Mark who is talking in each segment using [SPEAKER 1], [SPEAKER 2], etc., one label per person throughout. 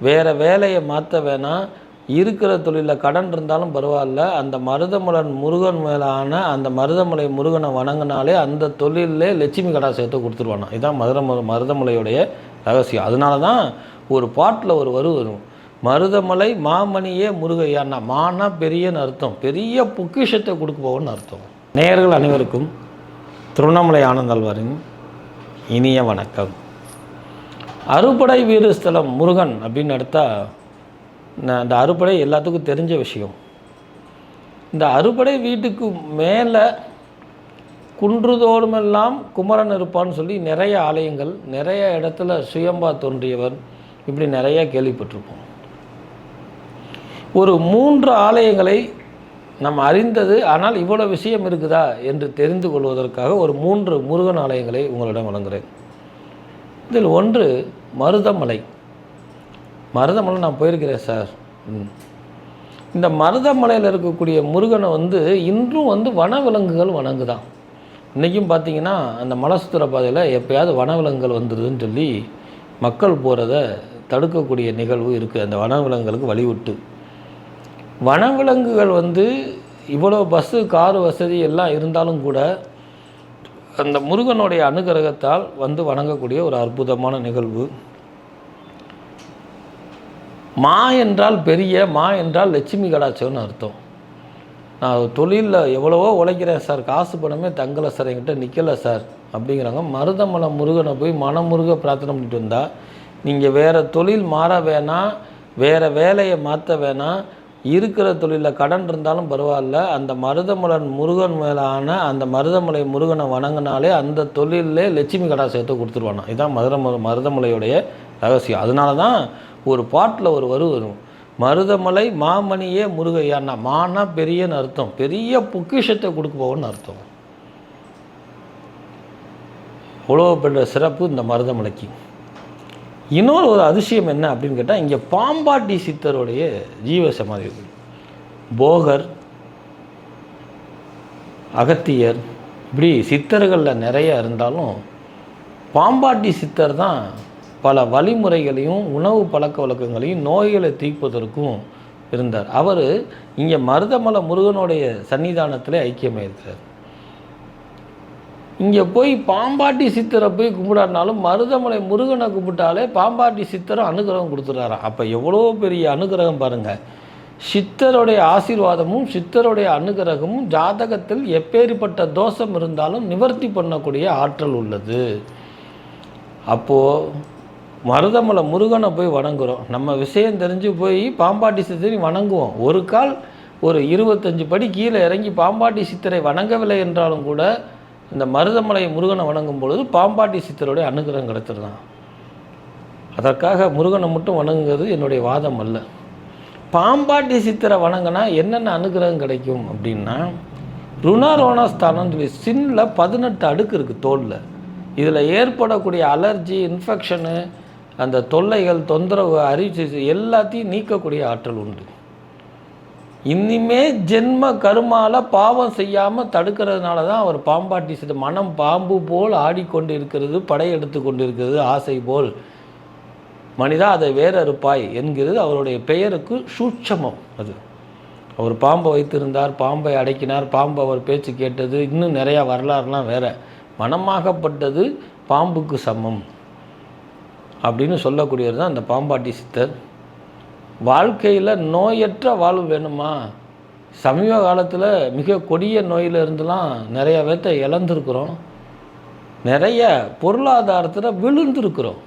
[SPEAKER 1] வேறு வேலையை மாற்ற வேணாம். இருக்கிற தொழிலில் கடன் இருந்தாலும் பரவாயில்ல. அந்த மருதமலன் முருகன் மேலான அந்த மருதமலை முருகனை வணங்கினாலே அந்த தொழிலே லட்சுமி கடாசயத்தை கொடுத்துருவானா. இதுதான் மதுர மருதமலையுடைய ரகசியம். அதனால தான் ஒரு பாட்டில் ஒரு வரு வரும். மருதமலை மாமணியே முருகையான்னா மானா பெரியன்னு அர்த்தம். பெரிய பொக்கிஷத்தை கொடுக்க போகணும்னு அர்த்தம். நேயர்கள் அனைவருக்கும் திருவண்ணாமலை ஆனந்தாழ்வாரின் இனிய வணக்கம். அறுபடை வீடு ஸ்தலம் முருகன் அப்படின்னு எடுத்தால் அந்த அறுபடை எல்லாத்துக்கும் தெரிஞ்ச விஷயம். இந்த அறுபடை வீட்டுக்கு மேலே குன்றுதோறுமெல்லாம் குமரன் இருப்பான்னு சொல்லி நிறைய ஆலயங்கள் நிறைய இடத்துல சுயம்பா தோன்றியவர். இப்படி நிறைய கேள்விப்பட்டிருப்போம். ஒரு மூன்று ஆலயங்களை நம்ம அறிந்தது ஆனால் இவ்வளோ விஷயம் இருக்குதா என்று தெரிந்து கொள்வதற்காக ஒரு மூன்று முருகன் ஆலயங்களை உங்களிடம் வழங்குகிறேன் இதில் ஒன்று மருதமலை. மருதமலை நான் போயிருக்கிறேன் சார் ம். இந்த மருதமலையில் இருக்கக்கூடிய முருகனை வந்து இன்றும் வந்து வனவிலங்குகள் வணங்குதான். இன்றைக்கும் பார்த்தீங்கன்னா அந்த மலை சுற்றுற பாதையில் எப்பயாவது வனவிலங்குகள் வந்துடுதுன்னு சொல்லி மக்கள் போகிறத தடுக்கக்கூடிய நிகழ்வு இருக்குது அந்த வனவிலங்குகளுக்கு வழிவிட்டு. வனவிலங்குகள் வந்து இவ்வளோ பஸ்ஸு கார் வசதி எல்லாம் இருந்தாலும் கூட அந்த முருகனுடைய அனுகிரகத்தால் வந்து வணங்கக்கூடிய ஒரு அற்புதமான நிகழ்வு. மா என்றால் பெரிய மா என்றால் லட்சுமி கடாட்சம்னு அர்த்தம். நான் தொழிலில் எவ்வளவோ உழைக்கிறேன் சார் காசு பணமே தங்கலை சார் என்கிட்ட நிற்கலை சார் அப்படிங்கிறாங்க. மருதமலை முருகனை போய் மனமுருக பிரார்த்தனை பண்ணிட்டு வந்தால் நீங்கள் வேறு தொழில் மாற வேணாம் வேறு வேலையை மாற்ற வேணாம் இருக்கிற தொழிலில் கடன் இருந்தாலும் பரவாயில்ல. அந்த மருதமலன் முருகன் மேலான அந்த மருதமலை முருகனை வணங்கினாலே அந்த தொழிலே லட்சுமி கடாசயத்தை கொடுத்துருவானா. இதுதான் மருதம மருதமலையுடைய ரகசியம். அதனால தான் ஒரு பாட்டில் ஒரு வரு வரும். மருதமலை மாமணியே முருகையான்னா மானா பெரியன்னு அர்த்தம். பெரிய பொக்கிஷத்தை கொடுக்க போகணும்னு அர்த்தம். உழவு பெற்ற சிறப்பு இந்த மருதமலைக்கு. இன்னொரு ஒரு அதிசயம் என்ன அப்படின்னு கேட்டால் இங்கே பாம்பாட்டி சித்தருடைய ஜீவ சமாதி போகர் அகத்தியர் இப்படி சித்தர்களில் நிறைய இருந்தாலும் பாம்பாட்டி சித்தர் தான் பல வழிமுறைகளையும் உணவு பழக்க வழக்கங்களையும் நோய்களை தீர்ப்பதற்கும் இருந்தார். அவர் இங்கே மருதமலை முருகனுடைய சன்னிதானத்தில் ஐக்கியமாயிருக்கிறார். இங்கே போய் பாம்பாட்டி சித்தரை போய் கும்பிடாட்டினாலும் மருதமலை முருகனை கும்பிட்டாலே பாம்பாட்டி சித்தரும் அனுகிரகம் கொடுத்துட்றாராம் அப்போ எவ்வளோ பெரிய அனுகிரகம் பாருங்கள் சித்தருடைய ஆசீர்வாதமும் சித்தருடைய அனுகிரகமும் ஜாதகத்தில் எப்பேற்பட்ட தோஷம் இருந்தாலும் நிவர்த்தி பண்ணக்கூடிய ஆற்றல் உள்ளது. அப்போது மருதமலை முருகனை போய் வணங்குகிறோம் நம்ம விஷயம் தெரிஞ்சு போய் பாம்பாட்டி சித்தரை வணங்குவோம். ஒரு கால் ஒரு இருபத்தஞ்சு படி கீழே இறங்கி பாம்பாட்டி சித்தரை வணங்கவில்லை என்றாலும் கூட இந்த மருதமலை முருகனை வணங்கும் பொழுது பாம்பாட்டி சித்தருடைய அனுகிரகம் கிடைச்சிருந்தான் அதற்காக முருகனை மட்டும் வணங்குங்கிறது என்னுடைய வாதம் அல்ல. பாம்பாட்டி சித்தரை வணங்கினா என்னென்ன அனுகிரகம் கிடைக்கும் அப்படின்னா ருணாரோணஸ்தானம்னு சொல்லி சின்னில் பதினெட்டு அடுக்கு இருக்குது தோலில். இதில் ஏற்படக்கூடிய அலர்ஜி இன்ஃபெக்ஷனு அந்த தொல்லைகள் தொந்தரவு அரிசி எல்லாத்தையும் நீக்கக்கூடிய ஆற்றல் உண்டு. இனிமே ஜென்ம கருமால பாவம் செய்யாமல் தடுக்கிறதுனால தான் அவர் பாம்பாட்டி சித்த மனம் பாம்பு போல் ஆடிக்கொண்டு இருக்கிறது படையெடுத்து கொண்டு இருக்கிறது ஆசை போல். மனிதா அதை வேற இருப்பாய் என்கிறது அவருடைய பெயருக்கு சூட்சமம் அது. அவர் பாம்பை வைத்திருந்தார் பாம்பை அடக்கினார் பாம்பு அவர் பேச்சு கேட்டது இன்னும் நிறையா வரலாறுலாம் வேற. மனமாகப்பட்டது பாம்புக்கு சமம் அப்படின்னு சொல்லக்கூடியது தான் அந்த பாம்பாட்டி சித்தர். வாழ்க்கையில் நோயற்ற வாழ்வு வேணுமா? சமீப காலத்தில் மிக கொடிய நோயிலிருந்துலாம் நிறைய பேர்த்த இழந்திருக்கிறோம். நிறைய பொருளாதாரத்தில் விழுந்திருக்கிறோம்.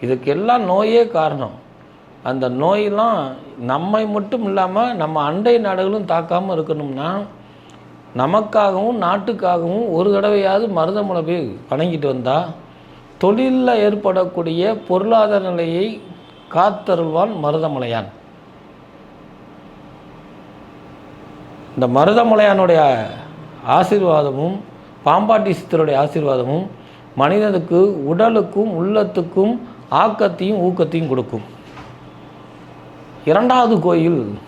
[SPEAKER 1] இதுக்கெல்லாம் நோயே காரணம். அந்த நோயெல்லாம் நம்மை மட்டும் இல்லாமல் நம்ம அண்டை நாடுகளும் தாக்காமல் இருக்கணும்னா நமக்காகவும் நாட்டுக்காகவும் ஒரு தடவையாவது மருதமலை போய் வணங்கிட்டு வந்தால் தொழிலில் ஏற்படக்கூடிய பொருளாதார நிலையை காத்தருள்வான் மருதமலையான். இந்த மருதமலையானுடைய ஆசீர்வாதமும் பாம்பாட்டி சித்தருடைய ஆசீர்வாதமும் மனிதனுக்கு உடலுக்கும் உள்ளத்துக்கும் ஆக்கத்தையும் ஊக்கத்தையும் கொடுக்கும். இரண்டாவது கோயில்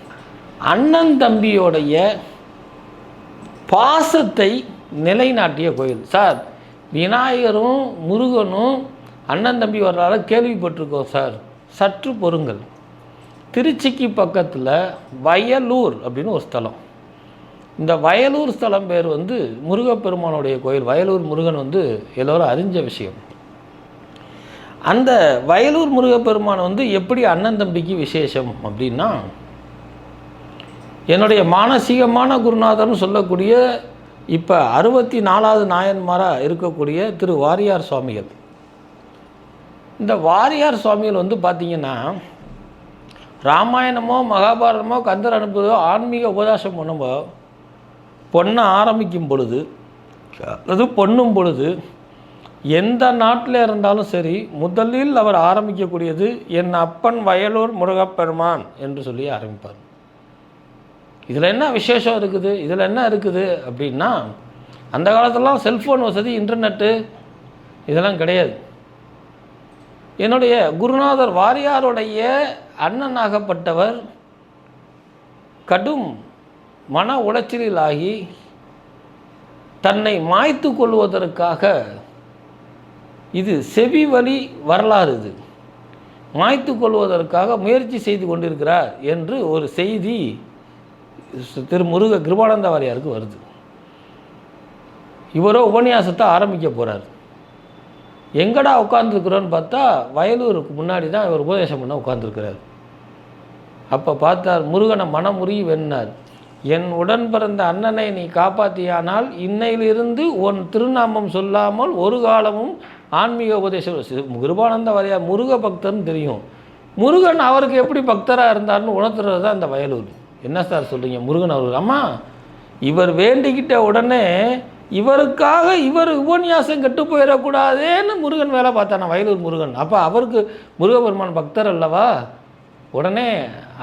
[SPEAKER 1] அண்ணன் தம்பியோடைய பாசத்தை நிலைநாட்டிய கோயில். சார் விநாயகரும் முருகனும் அண்ணன் தம்பி வர்றால கேள்விப்பட்டிருக்கோம் சார். சற்று பொறுங்கள். திருச்சிக்கு பக்கத்தில் வயலூர் அப்படின்னு ஒரு ஸ்தலம். இந்த வயலூர் ஸ்தலம் பேர் வந்து முருகப்பெருமானுடைய கோயில். வயலூர் முருகன் வந்து எல்லோரும் அறிஞ்ச விஷயம். அந்த வயலூர் முருகப்பெருமான் வந்து எப்படி அண்ணன் தம்பிக்கு விசேஷம் அப்படின்னா என்னுடைய மானசீகமான குருநாதர்னு சொல்லக்கூடிய இப்போ அறுபத்தி நாலாவது நாயன்மாராக இருக்கக்கூடிய திரு வாரியார் சுவாமிகள். இந்த வாரியார் சுவாமிகள் வந்து பார்த்திங்கன்னா ராமாயணமோ மகாபாரதமோ கந்தர் அனுப்புதோ ஆன்மீக உபதாசம் பண்ணும்போ பொண்ணை ஆரம்பிக்கும் பொழுது அது பொண்ணும் பொழுது எந்த நாட்டில் இருந்தாலும் சரி முதலில் அவர் ஆரம்பிக்கக்கூடியது என் அப்பன் வயலூர் முருகப்பெருமான் என்று சொல்லி ஆரம்பிப்பார். இதில் என்ன விசேஷம் இருக்குது? இதில் என்ன இருக்குது அப்படின்னா அந்த காலத்துலலாம் செல்ஃபோன் வசதி இன்டர்நெட்டு இதெல்லாம் கிடையாது. என்னுடைய குருநாதர் வாரியாருடைய அண்ணனாகப்பட்டவர் கடும் மன உளைச்சலிலாகி தன்னை மாய்த்து கொள்வதற்காக இது செவி வழி வரலாறு இது. மாய்த்து கொள்வதற்காக முயற்சி செய்து கொண்டிருக்கிறார் என்று ஒரு செய்தி திரு முருக கிருபானந்த வாரியாருக்கு வருது. இவரோ உபன்யாசத்தை ஆரம்பிக்க போகிறார் எங்கடா உட்காந்துருக்குறோன்னு பார்த்தா வயலூருக்கு முன்னாடி தான் இவர் உபதேசம் பண்ண உட்காந்துருக்கிறார் அப்போ பார்த்தார் முருகனை மனமுறி வென்னார் என் உடன் பிறந்த அண்ணனை நீ காப்பாற்றியானால் இன்னையிலிருந்து உன் திருநாமம் சொல்லாமல் ஒரு காலமும் ஆன்மீக உபதேசம் கிருபானந்த வாரியார் முருக பக்தர்னு தெரியும். முருகன் அவருக்கு எப்படி பக்தராக இருந்தார்னு உணர்த்துறது தான் இந்த வயலூர். என்ன சார் சொல்கிறீங்க முருகன் அவர் அம்மா இவர் வேண்டிக்கிட்ட உடனே இவருக்காக இவர் உபன்யாசம் கெட்டு போயிடக்கூடாதேன்னு முருகன் வேலை பார்த்தானா? வயலூர் முருகன். அப்போ அவருக்கு முருகபெருமான் பக்தர் அல்லவா? உடனே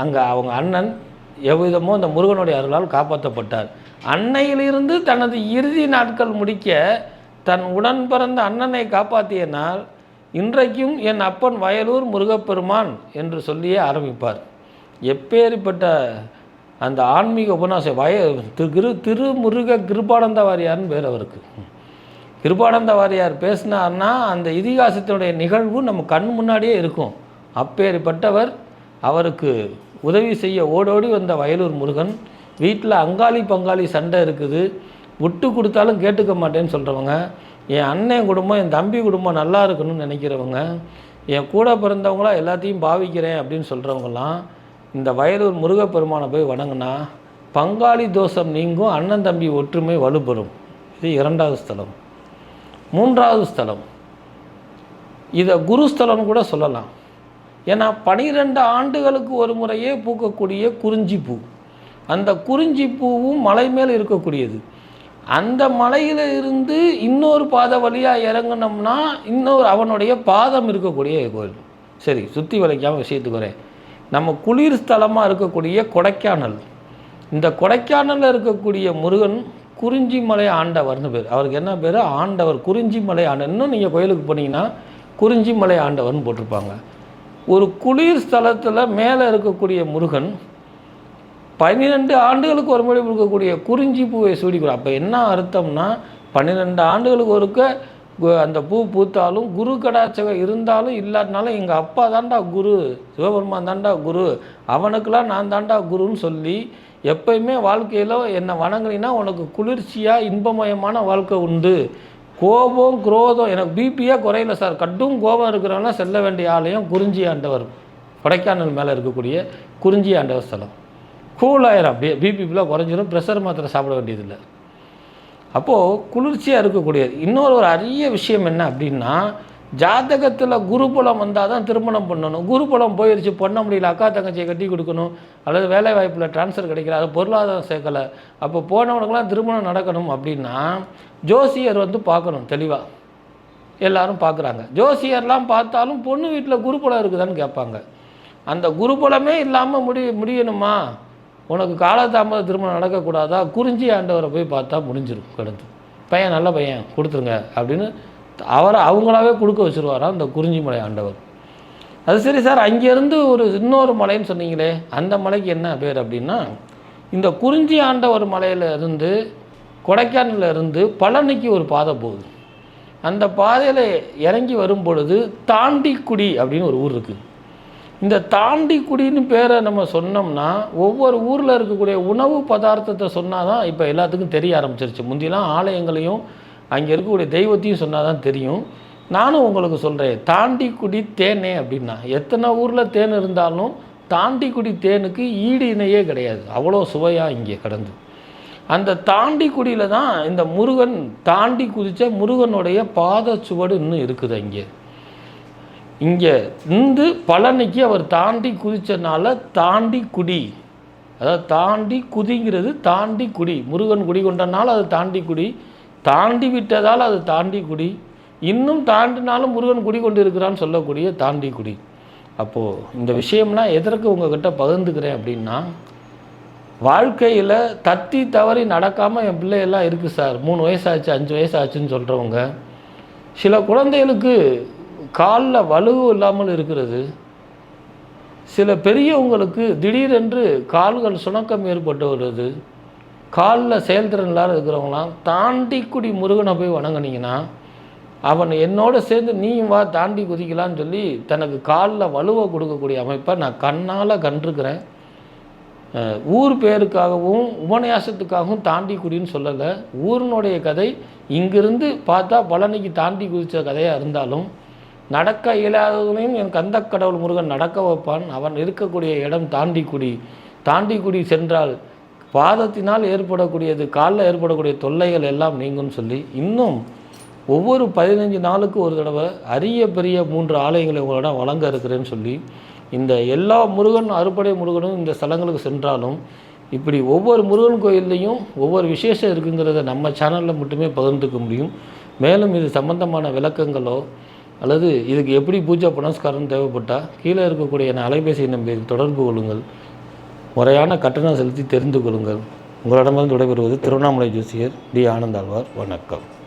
[SPEAKER 1] அங்கே அவங்க அண்ணன் எவ்விதமோ இந்த முருகனுடைய அருளால் காப்பாற்றப்பட்டார். அன்னையிலிருந்து தனது இறுதி நாட்கள் முடிக்க தன் உடன் பிறந்த அண்ணனை காப்பாற்றியனால் இன்றைக்கும் என் அப்பன் வயலூர் முருகப்பெருமான் என்று சொல்லியே ஆரம்பிப்பார். எப்பேற்பட்ட அந்த ஆன்மீக உபநாச வய திரு கிரு திருமுருக கிருபானந்த வாரியார்னு பேர் அவருக்கு. கிருபானந்த வாரியார் பேசினார்னா அந்த இதிகாசத்தினுடைய நிகழ்வு நம்ம கண் முன்னாடியே இருக்கும். அப்பேற்பட்டவர் அவருக்கு உதவி செய்ய ஓடோடி வந்த வயலூர் முருகன். வீட்டில் அங்காளி பங்காளி சண்டை இருக்குது. விட்டு கொடுத்தாலும் கேட்டுக்க மாட்டேன்னு சொல்கிறவங்க என் அண்ணன் குடும்பம் என் தம்பி குடும்பம் நல்லா இருக்கணும்னு நினைக்கிறவங்க. என் கூட பிறந்தவங்களா எல்லாத்தையும் பாவிக்கிறேன் அப்படின்னு சொல்கிறவங்களாம் இந்த வயலூர் முருகப்பெருமானை போய் வணங்கினா பங்காளி தோஷம் நீங்கும் அண்ணன் தம்பி ஒற்றுமை வலுப்பெறும். இது இரண்டாவது ஸ்தலம். மூன்றாவது ஸ்தலம். இதை குருஸ்தலம்னு கூட சொல்லலாம். ஏன்னா பனிரெண்டு ஆண்டுகளுக்கு ஒரு முறையே பூக்கக்கூடிய குறிஞ்சி பூ. அந்த குறிஞ்சி பூவும் மலை மேல் இருக்கக்கூடியது. அந்த மலையில் இருந்து இன்னொரு பாதை வழியாக இறங்குனோம்னா இன்னொரு அவனுடைய பாதம் இருக்கக்கூடிய கோயில். சரி சுற்றி வளைக்காமல் விஷயத்துக்கு வரேன். நம்ம குளிர் ஸ்தலமாக இருக்கக்கூடிய கொடைக்கானல். இந்த கொடைக்கானலில் இருக்கக்கூடிய முருகன் குறிஞ்சி மலை ஆண்டவர்னு பேர். அவருக்கு என்ன பேர்? ஆண்டவர் குறிஞ்சி மலை ஆண்டவர் இன்னும் நீங்கள் கோயிலுக்கு போனீங்கன்னா குறிஞ்சி மலை ஆண்டவர்னு போட்டிருப்பாங்க. ஒரு குளிர் ஸ்தலத்தில் மேலே இருக்கக்கூடிய முருகன் பன்னிரெண்டு ஆண்டுகளுக்கு ஒரு முறை இருக்கக்கூடிய குறிஞ்சி பூவை சூடிக்கிறோம் அப்போ என்ன அர்த்தம்னா பன்னிரெண்டு ஆண்டுகளுக்கு ஒருக்க அந்த பூ பூத்தாலும் குரு கடாச்சகம் இருந்தாலும் இல்லாட்டினாலும் எங்கள் அப்பா தாண்டா குரு சிவபெருமான் தாண்டா குரு அவனுக்கெல்லாம் நான் தாண்டா குருன்னு சொல்லி எப்பயுமே வாழ்க்கையில் என்னை வணங்குனீன்னா உனக்கு குளிர்ச்சியாக இன்பமயமான வாழ்க்கை உண்டு. கோபம் குரோதம் எனக்கு பிபியாக குறையல சார். கட்டும் கோபம் இருக்கிறவனா செல்ல வேண்டிய ஆலயம் குறிஞ்சி ஆண்டவர் கொடைக்கானல் மேலே இருக்கக்கூடிய குறிஞ்சி ஆண்டவர் ஸ்தலம். கூலாயிரம் அப்படியே பிபி குறைஞ்சிடும் ப்ரெஷர் மாத்திரை சாப்பிட வேண்டியதில்லை. அப்போது குளிர்ச்சியாக இருக்கக்கூடியது. இன்னொரு ஒரு அரிய விஷயம் என்ன அப்படின்னா ஜாதகத்தில் குருபலம் வந்தால் தான் திருமணம் பண்ணணும். குருபலம் போயிடுச்சு பண்ண முடியல அக்கா தங்கச்சியை கட்டி கொடுக்கணும் அல்லது வேலை வாய்ப்பில் ட்ரான்ஸ்ஃபர் கிடைக்கல அது பொருளாதாரம் சேர்க்கலை அப்போ போனவனுக்கெல்லாம் திருமணம் நடக்கணும் அப்படின்னா ஜோசியர் வந்து பார்க்கணும் தெளிவாக எல்லாரும் பார்க்குறாங்க. ஜோசியர்லாம் பார்த்தாலும் பொண்ணு வீட்டில் குருபலம் இருக்குதான்னு கேட்பாங்க. அந்த குருபலமே இல்லாமல் முடி முடியணுமா? உனக்கு காலதாமதம் திருமணம் நடக்கக்கூடாதா? குறிஞ்சி ஆண்டவரை போய் பார்த்தா முடிஞ்சிரும் கிடந்து பையன் நல்ல பையன் கொடுத்துருங்க அப்படின்னு அவரை அவங்களாவே கொடுக்க வச்சுருவாராம் இந்த குறிஞ்சி மலை ஆண்டவர். அது சரி சார் அங்கேருந்து ஒரு இன்னொரு மலைன்னு சொன்னீங்களே அந்த மலைக்கு என்ன பேர் அப்படின்னா இந்த குறிஞ்சி ஆண்டவர் மலையில் இருந்து கொடைக்கானல்ல இருந்து பழனிக்கு ஒரு பாதை போகுது. அந்த பாதையில் இறங்கி வரும் பொழுது தாண்டிக்குடி அப்படின்னு ஒரு ஊர் இருக்குது இந்த தாண்டிக்குடின்னு பேரை நம்ம சொன்னோம்னா ஒவ்வொரு ஊரில் இருக்கக்கூடிய உணவு பதார்த்தத்தை சொன்னால் தான் இப்போ எல்லாத்துக்கும் தெரிய ஆரம்பிச்சிருச்சு. முந்திலாம் ஆலயங்களையும் அங்கே இருக்கக்கூடிய தெய்வத்தையும் சொன்னால் தான் தெரியும். நானும் உங்களுக்கு சொல்கிறேன் தாண்டிக்குடி தேனே அப்படின்னா எத்தனை ஊரில் தேன் இருந்தாலும் தாண்டிக்குடி தேனுக்கு ஈடு இணையே கிடையாது. அவ்வளோ சுவையாக இங்கே கிடந்து. அந்த தாண்டிக்குடியில் தான் இந்த முருகன் தாண்டி குதித்த முருகனுடைய பாதச்சுவடு இன்னும் இருக்குது அங்கே. இங்கே இந்து பழனிக்கு அவர் தாண்டி குதிச்சனால தாண்டி குடி. அதாவது தாண்டி குதிங்கிறது தாண்டி குடி. முருகன் குடி கொண்டனால அது தாண்டி குடி. தாண்டி விட்டதால் அது தாண்டி குடி. இன்னும் தாண்டினாலும் முருகன் குடி கொண்டு இருக்கிறான்னு சொல்லக்கூடிய தாண்டி குடி. அப்போது இந்த விஷயம்லாம் எதற்கு உங்ககிட்ட பகிர்ந்துக்கிறேன் அப்படின்னா வாழ்க்கையில் தத்தி தவறி நடக்காமல் என் பிள்ளையெல்லாம் இருக்குது சார். மூணு வயசாச்சு அஞ்சு வயசாச்சுன்னு சொல்கிறவங்க சில குழந்தைகளுக்கு காலில் வலுவும் இல்லாமல் இருக்கிறது. சில பெரியவங்களுக்கு திடீரென்று கால்கள் சுணக்கம் ஏற்பட்டு வருது. காலில் செயல்திறன் இல்லாத இருக்கிறவங்களாம் தாண்டிக்குடி முருகனை போய் வணங்குனீங்கன்னா அவன் என்னோட சேர்ந்து நீயும் வா தாண்டி குதிக்கலான்னு சொல்லி தனக்கு காலில் வலுவை கொடுக்கக்கூடிய அமைப்பை நான் கண்ணால் கண்டிருக்கிறேன். ஊர் பேருக்காகவும் உபன்யாசத்துக்காகவும் தாண்டி குடின்னு சொல்லலை. ஊரினுடைய கதை இங்கிருந்து பார்த்தா பழனிக்கு தாண்டி குதித்த கதையாக இருந்தாலும் நடக்க இயலாதவர்களையும் என் கந்த கடவுள் முருகன் நடக்க வைப்பான். அவன் இருக்கக்கூடிய இடம் தாண்டிக்குடி. தாண்டிக்குடி சென்றால் பாதத்தினால் ஏற்படக்கூடியது காலில் ஏற்படக்கூடிய தொல்லைகள் எல்லாம் நீங்கும்னு சொல்லி இன்னும் ஒவ்வொரு பதினஞ்சு நாளுக்கு ஒரு தடவை அரிய பெரிய மூன்று ஆலயங்களை உங்களிடம் வழங்க இருக்கிறேன்னு சொல்லி இந்த எல்லா முருகன் அறுபடை முருகனும் இந்த ஸ்தலங்களுக்கு சென்றாலும் இப்படி ஒவ்வொரு முருகன் கோயில்லையும் ஒவ்வொரு விசேஷம் இருக்குங்கிறத நம்ம சேனலில் மட்டுமே பகிர்ந்துக்க முடியும். மேலும் இது சம்பந்தமான விளக்கங்களோ அல்லது இதுக்கு எப்படி பூஜை புனஸ்காரம் தேவைப்பட்டால் கீழே இருக்கக்கூடிய என் அலைபேசி நம்பரில் தொடர்பு கொள்ளுங்கள். முறையான கட்டணம் செலுத்தி தெரிந்து கொள்ளுங்கள். உங்களிடமிருந்து விடைபெறுவது திருவண்ணாமலை ஜோசியர் டி. ஆனந்தாழ்வார். வணக்கம்.